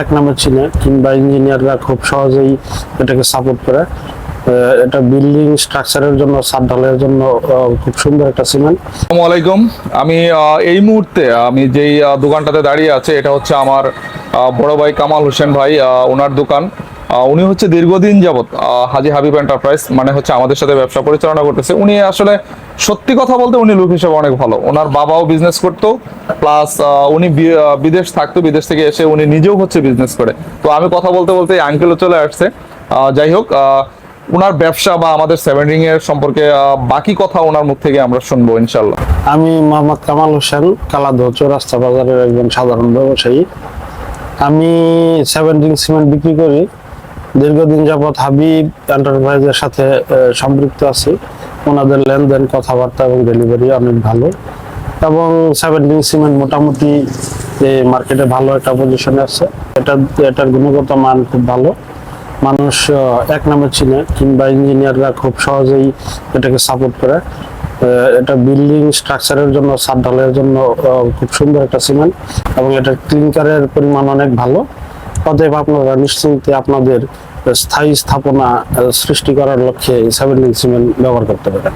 এক নামে চিনে কিংবা ইঞ্জিনিয়াররা খুব সহজেই এটাকে সাপোর্ট করে। এটা বিল্ডিং স্ট্রাকচারের জন্য সাত ঢালের জন্য খুব সুন্দর একটা সিমেন্ট আসসালামু আলাইকুম। আমি এই মুহূর্তে, আমি যেই দোকানটাতে দাঁড়িয়ে আছে, এটা হচ্ছে আমার বড় ভাই কামাল হোসেন ভাই ওনার দোকান। উনি হচ্ছে দীর্ঘদিন যাবৎ হাজি হাবিব এন্টারপ্রাইজ মানে হচ্ছে আমাদের সাথে ব্যবসা পরিচালনা করতেছে। উনি আসলে সত্যি কথা বলতে উনি লোক হিসেবে অনেক ভালো। ওনার বাবাও বিজনেস করতো প্লাস উনি বিদেশ থাকতো, বিদেশ থেকে এসে উনি নিজেও হচ্ছে বিজনেস করে। তো আমি কথা বলতে বলতে আঙ্কেলও চলে আসছে। যাই হোক ওনার ব্যবসা বা আমাদের সেভেন্টিং এর সম্পর্কে বাকি কথা ওনার মুখ থেকে আমরা শুনব ইনশাল্লাহ আমি মোহাম্মদ কামাল হোসেন কালাদহ রাস্তা বাজারের একজন সাধারণ ব্যবসায়ী। আমি সেভেন্টিন সিমেন্ট বিক্রি করি। দীর্ঘদিন যাবৎ হাবিব এন্টারপ্রাইজের সাথে সম্পৃক্ত আছি। ওনাদের লেনদেন, কথাবার্তা এবং ডেলিভারি অনেক ভালো। এবং সেভেন্টিন সিমেন্ট মোটামুটি মার্কেটে ভালো একটা পজিশনে আছে। এটা, এটার গুণগত মান খুব ভালো। মানুষ এক নামে চিনে কিংবা ইঞ্জিনিয়াররা খুব সহজেই এটাকে সাপোর্ট করে। এটা বিল্ডিং স্ট্রাকচারের জন্য, সাত ঢালের জন্য খুব সুন্দর একটা সিমেন্ট এবং এটার ক্লিনকারের পরিমাণ অনেক ভালো। অতএব আপনারা নিশ্চিন্তে আপনাদের স্থায়ী স্থাপনা সৃষ্টি করার লক্ষ্যে সেভেন সিমেন্ট ব্যবহার করতে পারেন।